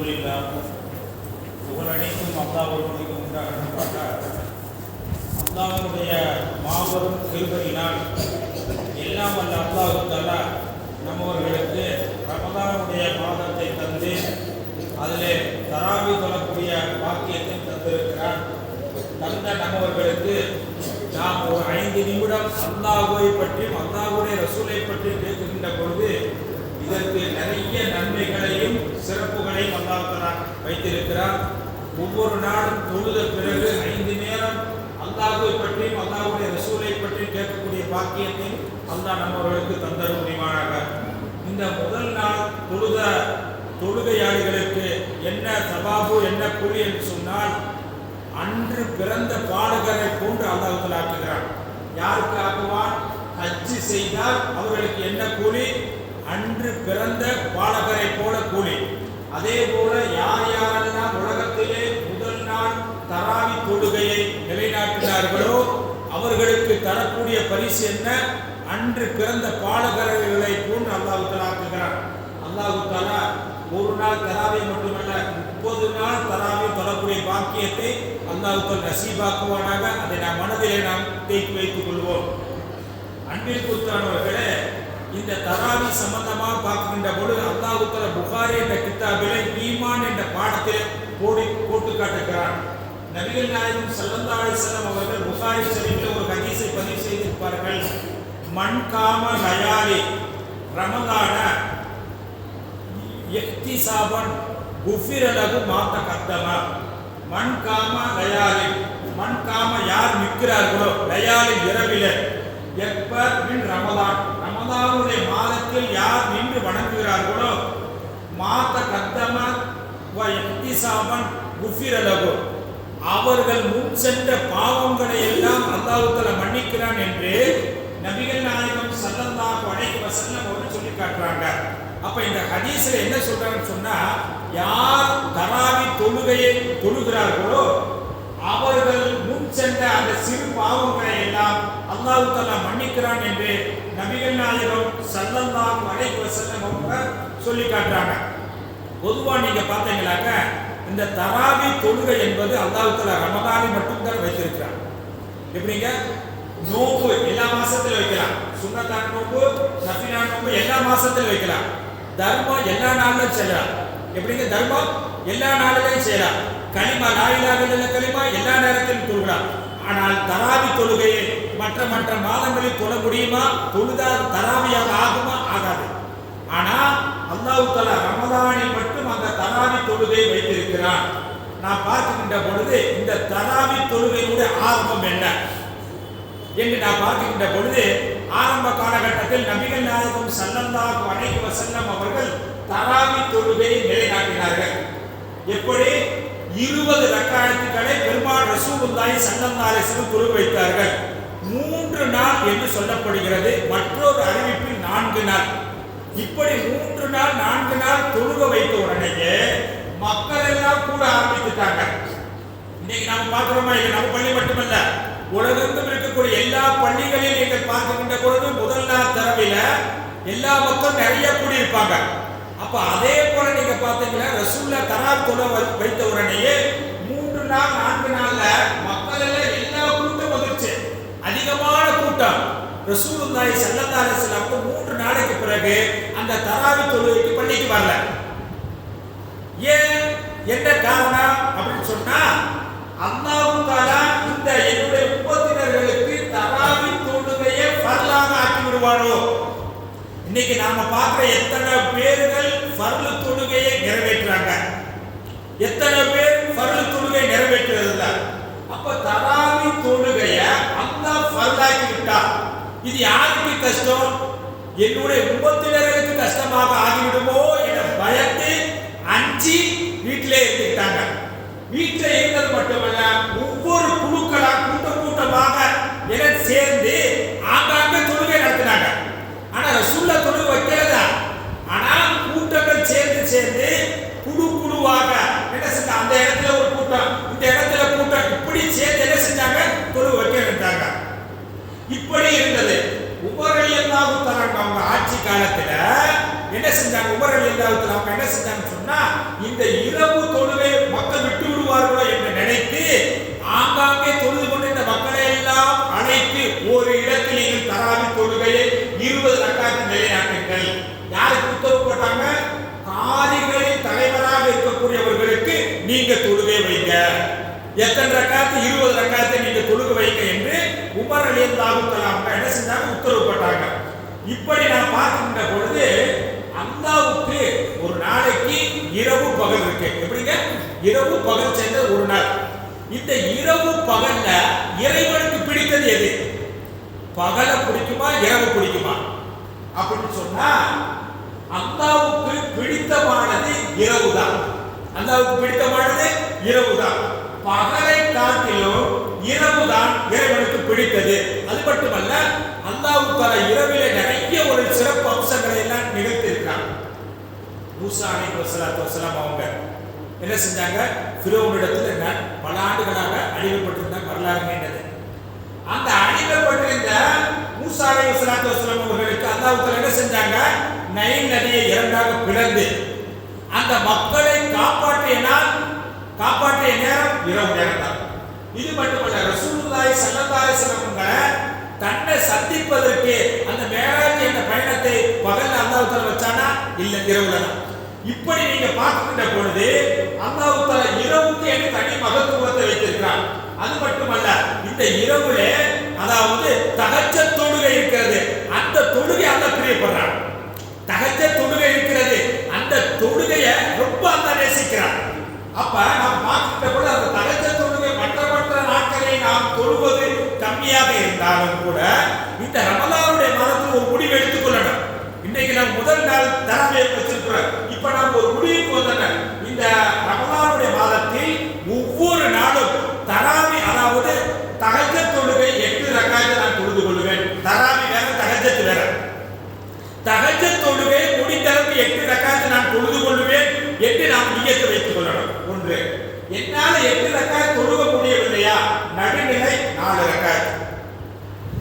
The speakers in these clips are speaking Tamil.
அல்ஹம்துலில்லாஹ் புகழனைக்கும் அல்லாஹ் ஒருவனுக்கு உண்டாக அல்லாஹ்வுடைய மாபெரும் கிருபையினால் எல்லாம் வல்ல அல்லாஹ் நம்மவர்களுக்கு ரமதானுடைய மாதத்தை தந்து அதில் தராவி தொழக்கூடிய வாக்கியத்தை தந்திருக்கிறான் தந்த நம்மவர்களுக்கு நாம் ஒரு ஐந்து நிமிடம் அல்லாஹுவை பற்றியும் அல்லாஹுடைய ரசூலை பற்றி பேசுகின்ற பொழுது இதற்கு நிறைய நன்மைகளையும் சிறப்புகளையும் அல்லாஹ் வைத்திருக்கிறார். ஒவ்வொரு நாளும் தொழுத பிறகு ஐந்து நேரம் அல்லாஹுவை பற்றியும் அல்லாஹுடைய ரசூலை பற்றி கேட்கக்கூடிய பாக்கியத்தையும் அல்லாஹ் நம்மவர்களுக்கு தந்தர முடிவானாக இந்த முதல் நாள் தொழுத தொழுகையாளிகளுக்கு என்ன சபாபு என்ன கூலி என்று சொன்னால் அன்று பிறந்த பாலகரை போன்று அல்லாஹத்தில் ஆக்குகிறான். யாருக்கு ஆக்குவான்? செய்தால் அவர்களுக்கு என்ன கூலி? அன்று பிறந்த பாலகரை போல கூலி. அதே போல யார் யாரெல்லாம் உலகத்திலே முதல் நாள் தராவி தொழுகையை நிலைநாட்டினார்களோ அவர்களுக்கு தரக்கூடிய பரிசு என்ன? அன்று பிறந்த பாலகர்களை போன்று அல்லாஹு தலாக்குகிறார் அல்லாஹு தாலா ஒரு நாள் தராவை மட்டுமல்ல முப்பது நாள் தராவை தொடரக்கூடிய பாக்கியத்தை அல்லாஹுக்கள் நசீபாக்குவானாக. அதை நாம் மனதிலே நாம் தேக்கி வைத்துக் கொள்வோம். அன்பில் குத்தானவர்களே இந்த தராவி சம்பந்தமாக பார்க்கின்ற பொழுது அல்லாஹுத்தல புகாரி என்ற கித்தாபிலே ஈமான் என்ற பாடத்தில் போடி போட்டு காட்டுகிறார் நபிகள் நாயகம் ஸல்லல்லாஹு செல்லம் அவர்கள் புகாரி ஷரீஃபில் ஒரு ஹதீஸை பதிவு செய்திருப்பார்கள். மண் காம நயாரி ரமதான எக்தி சாபன் குஃபிரலகு மாத்த கத்தமா மண் காம லயாலி மண் காம யார் நிற்கிறார்களோ லயாலி இரவிலே எப்ப மின் ரமதான் அல்லாவுடைய மாதத்தில் யார் நின்று வணங்குகிறார்களோ மாத்த கத்தம வ குஃபிரலகு. அவர்கள் முன் சென்ற பாவங்களை எல்லாம் அல்லாஹ்வுத்தஆலா மன்னிக்கிறான் என்று நபிகள் நாயகம் சல்லந்தா அலைஹி வஸல்லம் அவர்கள் சொல்லி காட்டுறாங்க. அப்ப இந்த ஹதீஸ்ல என்ன சொல்றாங்கன்னு சொன்னா யார் தராவி தொழுகையை தொழுகிறார்களோ அவர்கள் முன் சென்ற அந்த சிறு பாவங்களை அல்லாஹு தலா மன்னிக்கிறான் என்று நபிகள் நாயகம் சல்லல்லாஹு அலைஹி வஸல்லம் அவங்க சொல்லி காட்டுறாங்க. பொதுவா நீங்க பார்த்தீங்களாக்க இந்த தராவி தொழுகை என்பது அல்லாஹு தலா ரமதானை மட்டும்தான் வைத்திருக்கிறார் எப்படிங்க? நோம்பு எல்லா மாசத்துல வைக்கலாம். சுன்னத்தான் நோம்பு நஃபிலா நோம்பு எல்லா மாசத்துல வைக்கலாம். தர்மம் எல்லா நாளிலும் செய்யலாம். எப்படிங்க? தர்மம் எல்லா நாளிலையும் செய்யலாம். களிமா நாயிலாக இல்ல களிமா எல்லா நேரத்திலும் தொழுகலாம். ஆனால் தராவி தொழுகையை மற்ற மற்ற மாதங்களில் தொழ முடியுமா? தொழுதால் தராவியாக ஆகுமா? ஆகாது. ஆனா அல்லாஹு தலா ரமதானில் மட்டும் அந்த தராவி தொழுகை வைத்திருக்கிறான். நான் பார்க்கின்ற பொழுது இந்த தராவி தொழுகையுடைய ஆரம்பம் என்ன? என்று நான் பார்க்கின்ற பொழுது ஆரம்ப காலகட்டத்தில் நபிகள் நாயகம் ஸல்லல்லாஹு அலைஹி வஸல்லம் அவர்கள் தராவி தொழுகையை நிலைநாட்டினார்கள். எப்படி? இருபது ரக்காயத்துக்களை பெருமாள் ரசூலுல்லாஹி ஸல்லல்லாஹு அலைஹி வஸல்லம் வைத்தார்கள். மூன்று நாள் என்று சொல்லப்படுகிறது. மற்றொரு அறிவிப்பில் நான்கு நாள். இப்படி மூன்று நாள் நான்கு நாள் தொழுக வைத்த உடனேயே மக்கள் எல்லாம் கூட ஆரம்பித்துட்டாங்க. இன்னைக்கு நாம பார்க்கிறோமா இது நம்ம பள்ளி மட்டுமல்ல. உலகெங்கும் இருக்கக்கூடிய எல்லா பள்ளிகளையும் நீங்கள் பார்க்கின்ற பொழுது முதல் நாள் தரவில எல்லா மக்களும் நிறைய கூடியிருப்பாங்க. அப்ப அதே போல நீங்க பாத்தீங்கன்னா ரசூல்ல தரா தொலை வைத்த உடனேயே மூன்று நாள் நான்கு நாள்ல மக்கள் எல்லாம் எல்லா கூட்டம் வந்துருச்சு அதிகமான கூட்டம் ரசூலுல்லாஹி ஸல்லல்லாஹு அலைஹி வஸல்லம் மூன்று நாளைக்கு பிறகு அந்த தராவி தொழுகைக்கு பள்ளிக்கு வரல. ஏன்? என்ன காரணம்? அப்படின்னு சொன்னா அல்லாஹ் தாலா இந்த என்னுடைய உம்மத்தினர்களுக்கு தராவி தொழுகையை ஃபர்லாக ஆக்கி விடுவானோ? இன்னைக்கு நாம பார்க்குற எத்தனை பேர்கள் ஃபர்லு தொழுகையை நிறைவேற்றுறாங்க. எத்தனை பேர் ஃபர்லு தொழுகை நிறைவேற்றுறது இல்ல அப்ப தராவி தொழுகையை அல்லாஹ் ஃபர்லாக்கி இது யாருக்கு கஷ்டம்? என்னுடைய உம்மத்தினர்களுக்கு கஷ்டமாக ஆகிவிடுமோ என பயந்து அஞ்சு வீட்டிலே இருந்துட்டாங்க வீட்டில் இருந்தது மட்டுமல்ல ஒவ்வொரு குழுக்களா கூட்டம் கூட்டமாக என சேர்ந்து ஆங்காங்க தொழுகை நடத்தினாங்க ஆனா ரசூல்லா தொழுகை வைக்கிறதா ஆனா கூட்டங்கள் சேர்ந்து சேர்ந்து குழு குழுவாக என்ன செஞ்ச அந்த இடத்துல ஒரு கூட்டம் இந்த இடத்துல கூட்டம் இப்படி சேர்ந்து என்ன செஞ்சாங்க தொழுகை வைக்க இருந்தாங்க இப்படி இருந்தது உமர் அல்லாஹு தஆலா அவங்க ஆட்சி காலத்துல என்ன செஞ்சாங்க? உமர் அலி தஆலா அவங்க என்ன செஞ்சாங்கன்னு சொன்னா இந்த இரவு தொழுவை மக்கள் விட்டு விடுவார்களோ என்று நினைத்து ஆங்காங்கே தொழுது கொண்டு இந்த மக்களை எல்லாம் அழைத்து ஒரு இடத்தில் நீங்கள் தராவி தொழுகையை இருபது ரக்காத்து நிலைநாட்டுங்கள் யாருக்கு உத்தரவு போட்டாங்க? காரிகளின் தலைவராக இருக்கக்கூடியவர்களுக்கு நீங்க தொழுகை வைங்க. எத்தனை ரக்காத்து? இருபது ரக்காத்தை நீங்க தொழுக வைங்க என்று உமர் அலி அல்லாஹு என்ன செஞ்சாங்க? உத்தரவு போட்டாங்க. இப்படி பார்க்கின்ற பொழுது அல்லாவுக்கு ஒரு நாளைக்கு இரவு பகல் இருக்கு. எப்படிங்க? இரவு பகல் சேர்ந்த ஒரு நாள். இந்த இரவு பகல்ல இறைவனுக்கு பிடித்தது எது? பகல பிடிக்குமா இரவு பிடிக்குமா? அப்படின்னு சொன்னா அல்லாவுக்கு பிடித்தமானது இரவு தான் அல்லாவுக்கு பிடித்தமானது இரவு தான் பகலை காட்டிலும் இரவு தான் இறைவனுக்கு பிடித்தது. அது மட்டுமல்ல அல்லாஹ் இரவிலே நிறைய ஒரு மூசா அலைஹி வசலாத்து வசலாம் அவங்க. என்ன செஞ்சாங்க? ஃபிரோனிடத்தில் என்ன பல ஆண்டுகளாக அடிமைப்பட்டிருந்த வரலாறு நீண்டது அந்த அழிவுபட்டிருந்த மூசா அலைஹி வசலாத்து வசலாம் அவர்களுக்கு அல்லாஹ் என்ன செஞ்சாங்க? நைல் நதியை இரண்டாக பிளந்து அந்த மக்களை காப்பாற்றியனால் காப்பாற்றிய நேரம் இரவு நேரம் தான் இது மட்டுமல்ல ரசூலுல்லாய் ஸல்லல்லாஹு அலைஹி தன்னை சந்திப்பதற்கு அந்த மேராஜ் என்ற பயணத்தை பகல் அல்லாஹ் வச்சானா? இல்லை இரவுல தான் இப்படி நீங்க பார்க்கின்ற பொழுது அல்லாஹு தஆலா இரவுக்கு என்று தனி மகத்துவத்தை வைத்திருக்கிறார். அது மட்டுமல்ல இந்த இரவுல அதாவது தகச்ச தொழுகை இருக்கிறது. அந்த தொழுகை அல்லாஹ் பிரியப்படுறார் தகச்ச தொழுகை இருக்கிறது. அந்த தொழுகையை ரொம்ப அந்த நேசிக்கிறார் அப்ப நாம் பார்க்கின்ற பொழுது அந்த தகச்ச தொழுகை மற்ற மற்ற நாட்களை நாம் தொழுவது கம்மியாக இருந்தாலும் கூட இந்த ரமலானுடைய மாதத்தில் ஒரு முடிவு எடுத்துக்கொள்ளணும் இன்னைக்கு நாம் முதல் நாள் இப்ப நாம் ஒரு முடிவுக்கு வந்தன இந்த ரமலானுடைய மாதத்தில் ஒவ்வொரு நாளும் தராவி அதாவது தகஜ தொழுகை எட்டு ரகாயத்தை நான் தொழுது கொள்வேன் தராவி வேற தகஜத்து வேற. தகஜ தொழுகை முடிந்தளவுக்கு எட்டு ரகாயத்தை நான் தொழுது கொள்வேன் என்று நாம் நியத்து வைத்துக் கொள்ளணும். ஒன்று என்னால எட்டு ரக்காத் தொழுக முடியவில்லையா? நடுநிலை நாலு ரக்காத்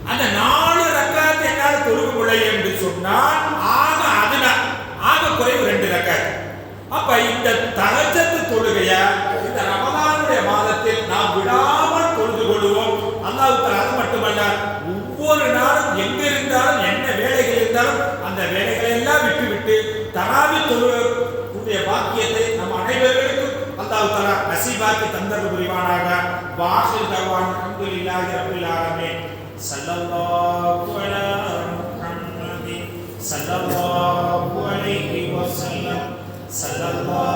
அந்த நாலு ரக்காத் என்னால் தொழுக முடியும் என்று சொன்னால் நசீபாக்கி தந்தர் புரிவானாக. வாஹிர் தவான் அல்ஹம்துலில்லாஹி ரப்பில் ஆலமீன். சல்லல்லாஹு அலா முஹம்மதின். சல்லல்லாஹு அலைஹி வஸல்லம். சல்லல்லாஹு